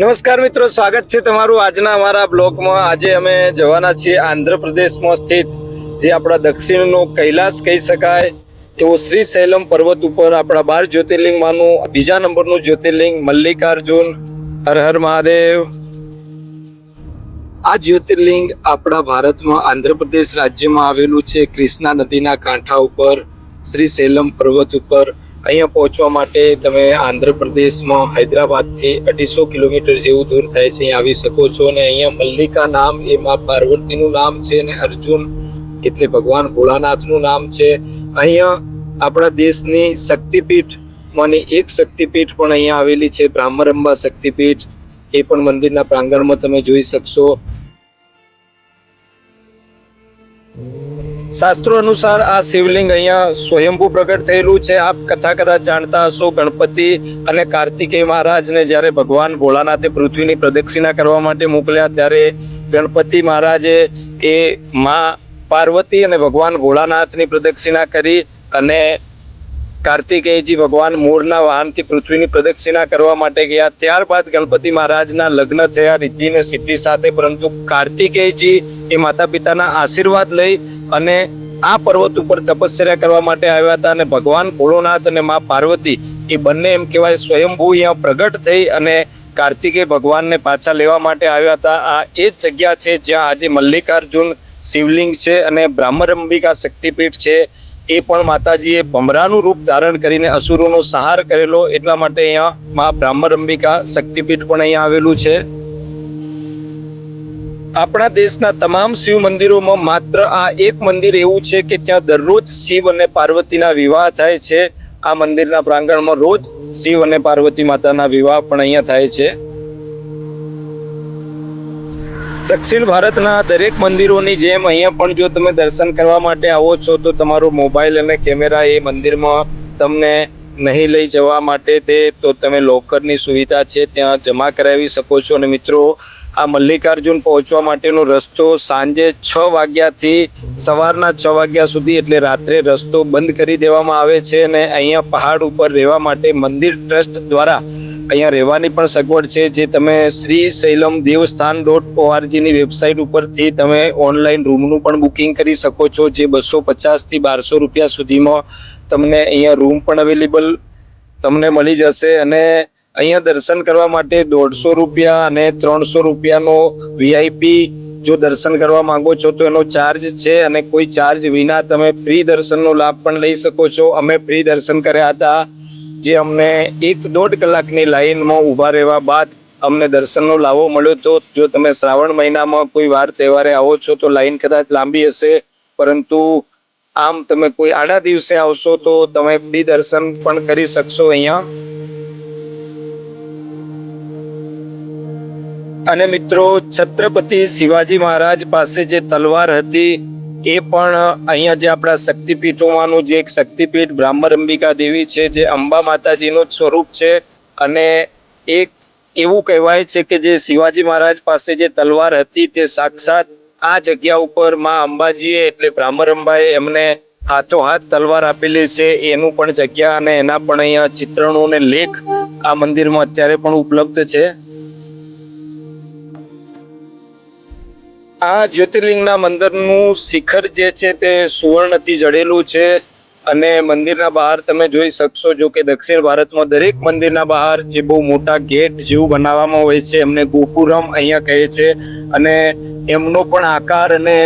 નમસ્કાર મિત્રો, સ્વાગત છે તમારું આજના અમારા બ્લોગમાં. આજે અમે જવાના છીએ આંધ્રપ્રદેશમાં સ્થિત, જે આપણા દક્ષિણનો કૈલાસ કહી શકાય એવો શ્રી શૈલમ પર્વત ઉપર આપણા બાર જ્યોતિર્લિંગમાંનું, બીજા નંબરનું જ્યોતિર્લિંગ મલ્લિકાર્જુન, હર હર મહાદેવ. આ જ્યોતિર્લિંગ આપણા ભારતમાં આંધ્રપ્રદેશ રાજ્યમાં આવેલું છે. ક્રિષ્ના નદીના કાંઠા ઉપર, શ્રી શૈલમ પર્વત ઉપર અહીંયા પહોંચવા માટે તમે આંધ્રપ્રદેશમાં હૈદરાબાદથી અઢીસો કિલોમીટર જેવું દૂર થાય છે આવી શકો છો. અને અહીંયા મલ્લિકા નામ, એ મા પાર્વતીનું નામ છે અને અર્જુન, એટલે ભગવાન ભોળાનાથનું નામ છે. અહીંયા આપણા દેશની શક્તિપીઠ, માની એક શક્તિપીઠ પણ અહીંયા આવેલી છે બ્રાહ્મરંબા શક્તિપીઠ. એ પણ મંદિરના પ્રાંગણમાં તમે જોઈ શકશો. શાસ્ત્રો અનુસાર આ શિવલિંગ અહીંયા સ્વયંભૂ પ્રગટ થયેલું છે. આપ કથા કદાચ જાણતા હશો, ગણપતિ અને કાર્તિકેય મહારાજને જ્યારે ભગવાન ભોળાનાથે પૃથ્વીની પ્રદક્ષિણા કરવા માટે મોકલ્યા, ત્યારે ગણપતિ મહારાજે એ મા પાર્વતી અને ભગવાન ભોળાનાથની પ્રદક્ષિણા કરી અને કાર્તિકેયજી ભગવાન મૂળના વાહનથી પૃથ્વીની પ્રદક્ષિણા કરવા માટે ગયા. ત્યારબાદ ગણપતિ મહારાજના લગ્ન થયા રિદ્ધિ ને સિદ્ધિ સાથે, પરંતુ કાર્તિકેયજી એ માતા પિતાના આશીર્વાદ લઈ અને આ પર્વત ઉપર તપશ્ચર્યા કરવા માટે આવ્યા હતા અને ભગવાન ભોળોનાથ અને મા પાર્વતી એ બંને એમ કહેવાય સ્વયંભૂ અહીંયા પ્રગટ થઈ અને કાર્તિકે ભગવાનને પાછા લેવા માટે આવ્યા હતા. આ એ જ જગ્યા છે જ્યાં આજે મલ્લિકાર્જુન શિવલિંગ છે અને બ્રાહ્મરંબિકા શક્તિપીઠ છે. એ પણ માતાજીએ ભમરાનું રૂપ ધારણ કરીને અસુરોનો સહાર કરેલો એટલા માટે અહીંયા મા બ્રાહ્મરંબિકા શક્તિપીઠ પણ અહીંયા આવેલું છે. આપણા દેશના તમામ શિવ મંદિરોમાં માત્ર આ એક મંદિર એવું છે કે ત્યાં દરરોજ શિવ અને પાર્વતીના વિવાહ થાય છે. આ મંદિરના પ્રાંગણમાં રોજ શિવ અને પાર્વતી માતાના વિવાહ પણ અહીંયા થાય છે. દક્ષિણ ભારતના દરેક મંદિરોની જેમ અહીંયા પણ જો તમે દર્શન કરવા માટે આવો છો તો તમારો મોબાઈલ અને કેમેરા એ મંદિરમાં તમને નહીં લઈ જવા માટે તે તો તમે લોકરની સુવિધા છે, ત્યાં જમા કરાવી શકો છો. અને મિત્રો આ મલ્લિકાર્જુન પહોંચવા માટેનો રસ્તો સાંજે છ વાગ્યાથી સવારના છ વાગ્યા સુધી એટલે રાત્રે રસ્તો બંધ કરી દેવામાં આવે છે અને અહીંયા પહાડ ઉપર રહેવા માટે મંદિર ટ્રસ્ટ દ્વારા અહીંયા રહેવાની પણ સગવડ છે જે તમે શ્રી શૈલમ દેવસ્થાન ડોટ ઓઆરજીની વેબસાઇટ ઉપરથી તમે ઓનલાઈન રૂમનું પણ બુકિંગ કરી શકો છો જે બસો પચાસથી બારસો રૂપિયા સુધીમાં તમને અહીંયા રૂમ પણ અવેલેબલ તમને મળી જશે અને અહીંયા દર્શન કરવા માટે દોઢસો રૂપિયા અને ત્રણસો રૂપિયાનો વીઆઈપી જો દર્શન કરવા માંગો છો તો એનો ચાર્જ છે અને કોઈ ચાર્જ વિના તમે ફ્રી દર્શનનો લાભ પણ લઈ શકો છો. અમે ફ્રી દર્શન કર્યા હતા જે અમને એક દોઢ કલાકની લાઈનમાં ઊભા રહેવા બાદ અમને દર્શનનો લાવો મળ્યો તો જો તમે શ્રાવણ મહિનામાં કોઈ વાર તહેવારે આવો છો તો લાઈન કદાચ લાંબી હશે, પરંતુ આમ તમે કોઈ આડા દિવસે આવશો તો તમે ફ્રી દર્શન પણ કરી શકશો અહીંયા. અને મિત્રો, છત્રપતિ શિવાજી મહારાજ પાસે જે તલવાર હતી, એ પણ અહીંયા જે આપણા શક્તિપીઠોમાંનું જે એક શક્તિપીઠ બ્રાહ્મર અંબિકા દેવી છે, જે અંબા માતાજીનું સ્વરૂપ છે, અને એક એવું કહેવાય છે કે જે શિવાજી મહારાજ પાસે જે તલવાર હતી, તે સાક્ષાત આ જગ્યા ઉપરમાં અંબાજીએ, એટલે બ્રાહ્મર અંબાએ એમને હાથો હાથ તલવાર આપેલી છે, એનું પણ જગ્યા અને એના પણ અહીંયા ચિત્રણો અને લેખ આ મંદિરમાં અત્યારે પણ ઉપલબ્ધ છે. આ જ્યોતિર્લિંગના મંદિરનું શિખર જે છે તે સુવર્ણથી જડેલું છે અને મંદિરના બહાર તમે જોઈ શકશો, જો કે દક્ષિણ ભારતમાં દરેક મંદિરના બહાર જે બહુ મોટા ગેટ જેવું બનાવવામાં હોય છે, એમને ગોપુરમ અહીંયા કહે છે અને એમનો પણ આકાર અને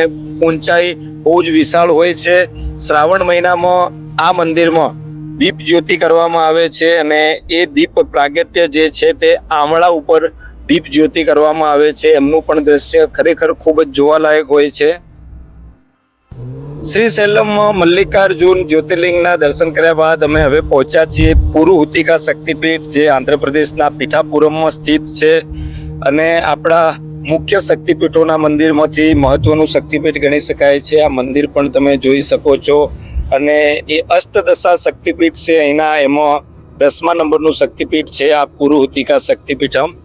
ઊંચાઈ બહુ જ વિશાળ હોય છે. શ્રાવણ મહિનામાં આ મંદિરમાં દીપ જ્યોતિ કરવામાં આવે છે અને એ દીપ પ્રાગટ્ય જે છે તે આમળા ઉપર દીપ જ્યોતિ કરવામાં આવે છે, એમનું પણ દ્રશ્ય ખરેખર ખૂબ જ જોવાલાયક હોય છે. શ્રી શૈલમમાં મલ્લિકાર્જુન જ્યોતિર્લિંગના દર્શન કર્યા બાદ અમે હવે પહોંચ્યા છીએ પુરુહુતિકા શક્તિપીઠ, જે આંધ્રપ્રદેશના પીઠાપુરમમાં સ્થિત છે. અને આપણા મુખ્ય શક્તિપીઠોના મંદિરમાંથી મહત્વનું શક્તિપીઠ ગણી શકાય છે. આ મંદિર પણ તમે જોઈ શકો છો. અને એ અષ્ટદશા શક્તિપીઠ છે. અહીંના એમાં દસમા નંબરનું શક્તિપીઠ છે, આ પુરુહુતિકા શક્તિપીઠમ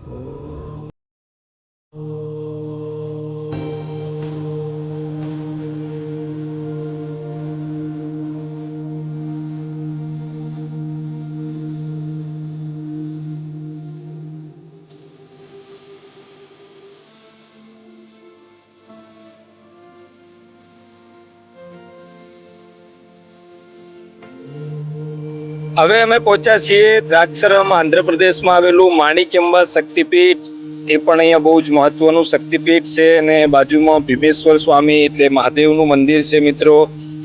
હવે અમે પહોંચ્યા છીએ દ્રાક્ષરમ આંધ્રપ્રદેશમાં આવેલું માણિક્યંબા શક્તિપીઠ. એ પણ અહીંયા બહુ જ મહત્વનું શક્તિપીઠ છે અને બાજુમાં ભીમેશ્વર સ્વામી એટલે મહાદેવનું મંદિર છે મિત્રો.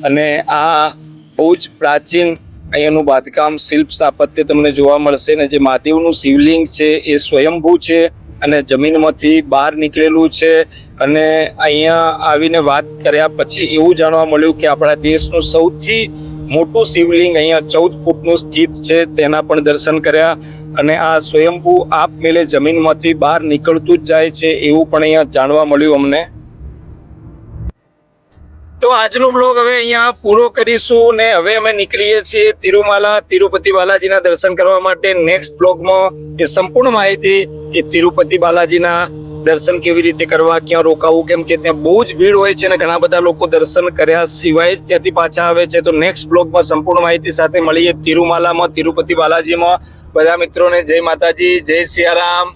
અને આ બહુ જ પ્રાચીન અહીંયાનું બાંધકામ શિલ્પ સ્થાપત્ય તમને જોવા મળશે અને જે મહાદેવનું શિવલિંગ છે એ સ્વયંભૂ છે અને જમીનમાંથી બહાર નીકળેલું છે. અને અહીંયા આવીને વાત કર્યા પછી એવું જાણવા મળ્યું કે આપણા દેશનું સૌથી મોટું શિવલિંગ અહીંયા ચૌદ ફૂટનું સ્થિત છે, તેના પણ દર્શન કર્યા અને આ સ્વયંભૂ આપમેળે જમીનમાંથી બહાર નીકળતું જ જાય છે એવું પણ અહીંયા જાણવા મળ્યું અમને. તો આજનો બ્લોગ હવે અહીંયા પૂરો કરીશું ને હવે અમે નીકળીએ છીએ તિરુમાલા તિરુપતિ બાલાજીના દર્શન કરવા માટે. નેક્સ્ટ બ્લોગમાં એ સંપૂર્ણ માહિતી એ તિરુપતિ બાલાજીના દર્શન કેવી રીતે કરવા, ક્યાં રોકાવું, કેમ કે ત્યાં બહુ જ ભીડ હોય છે અને ઘણા બધા લોકો દર્શન કર્યા સિવાય ત્યાંથી પાછા આવે છે. તો નેક્સ્ટ બ્લોગમાં સંપૂર્ણ માહિતી સાથે મળીએ. તિરુમાલામાં, તિરુપતિ બાલાજીમાં. બધા મિત્રોને જય માતાજી, જય સિયારામ.